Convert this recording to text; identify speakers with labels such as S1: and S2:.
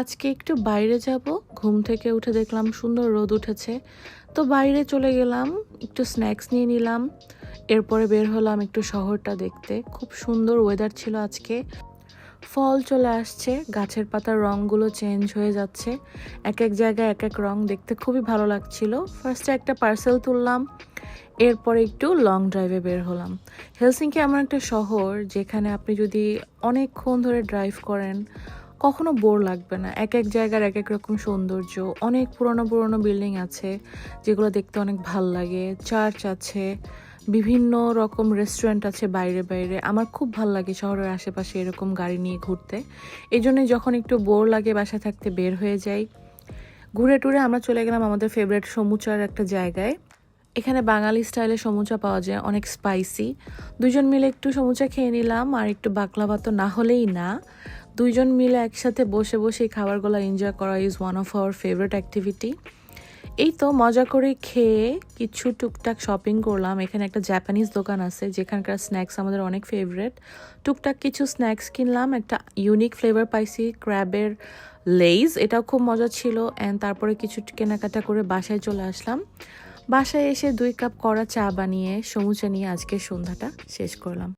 S1: আজকে একটু বাইরে যাব। ঘুম থেকে উঠে দেখলাম সুন্দর রোদ উঠেছে। তো বাইরে চলে গেলাম, একটু স্ন্যাক্স নিয়ে নিলাম। এরপরে বের হলাম একটু শহরটা দেখতে। খুব সুন্দর ওয়েদার ছিল আজকে। ফল চলে আসছে, গাছের পাতার রঙগুলো চেঞ্জ হয়ে যাচ্ছে। এক এক জায়গায় এক এক রং দেখতে খুবই ভালো লাগছিল। ফার্স্টে একটা পার্সেল তুললাম, এরপরে একটু লং ড্রাইভে বের হলাম। হেলসিংকি এমন একটা শহর যেখানে আপনি যদি অনেকক্ষণ ধরে ড্রাইভ করেন কখনো বোর লাগবে না। এক এক জায়গার এক এক রকম সৌন্দর্য। অনেক পুরনো পুরনো বিল্ডিং আছে, যেগুলো দেখতে অনেক ভালো লাগে। চার্চ আছে, বিভিন্ন রকম রেস্টুরেন্ট আছে বাইরে বাইরে। আমার খুব ভালো লাগে শহরের আশেপাশে এরকম গাড়ি নিয়ে ঘুরতে। এই জন্যই যখন একটু বোর লাগে বাসায় থাকতে বের হয়ে যাই। ঘুরে টুরে আমরা চলে গেলাম আমাদের ফেভারিট সমুচার একটা জায়গায়। এখানে বাঙালি স্টাইলে সমুচা পাওয়া যায়, অনেক স্পাইসি দুজন মিলে একটু সমুচা খেয়ে নিলাম, আর একটু বাকলাভা তো না হলেই না। দুইজন মিলে একসাথে বসে বসে খাবারগুলো এনজয় করা is one of our favourite activity এই তো মজা করে খেয়ে কিছু টুকটাক শপিং করলাম। এখানে একটা জাপানিজ দোকান আছে, যেখানকার স্ন্যাক্স আমাদের অনেক ফেভারেট টুকটাক কিছু স্ন্যাক্স কিনলাম, একটা ইউনিক ফ্লেভার পাইছি ক্র্যাবের লেইজ এটাও খুব মজা ছিল। অ্যান্ড তারপরে কিছু কেনাকাটা করে বাসায় চলে আসলাম। বাসায় এসে দুই কাপ কড়া চা বানিয়ে সমুচা নিয়ে আজকের সন্ধ্যাটা শেষ করলাম।